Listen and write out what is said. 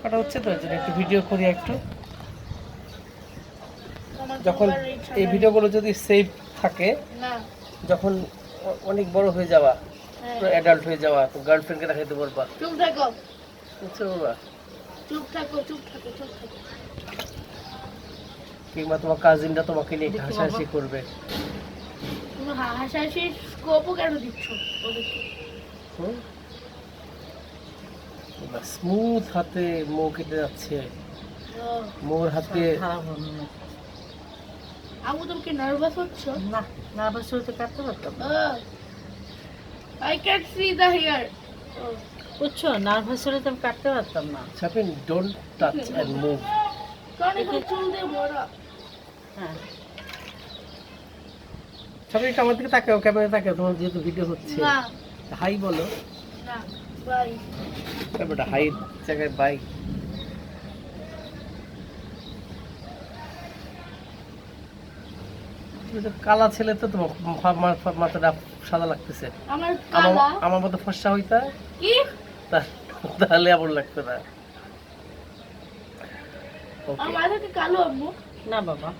কাটা হচ্ছে তো একটু ভিডিও করি একটু। যখন এই ভিডিওগুলো যদি সেভ থাকে যখন অনেক বড় হয়ে যাওয়া। অ্যাডাল্ট হয়ে যাওয়া তো গার্লফ্রেন্ডকে দেখাইতে পারবা। চুপ থাকো। বুঝছ বাবা চুপ থাকো চুপ থাকো চুপ থাকো। কিংবা তোমার কাজিনরা তোমাকে নিয়ে হাসাহাসি করবে। হাসাহাসি স্কোপও কেন দিচ্ছ? ওদেরকে স্মুথ হাতে মৌ কেটে যাচ্ছে। ও, মোর হাতে আবু তুমি কি নার্ভাস হচ্ছ? না নার্ভাস হলে তো কাটতে পারতাম I can see the hair বুঝছ নার্ভাস হলে তো আমি কাটতে পারতাম না। চাপিন ডোন্ট টাচ অ্যান্ড মুভ কারণ এখানে চুল দিয়ে ভরা। হ্যাঁ। একটু আমার দিকে তাকাও ক্যামেরা তাকাও তোমার যেহেতু ভিডিও হচ্ছে। না। হাই বলো। না। বাই ক্যামেরাটা হাই জায়গায় বাই তুমি কালা ছেলে তো মাথাটা সাদা লাগতেছে। আমার আমার মতো ফর্সা হইতা? তাহলে এমন লাগতো না। আমার ওকে মাথা কি কালো না বাবা।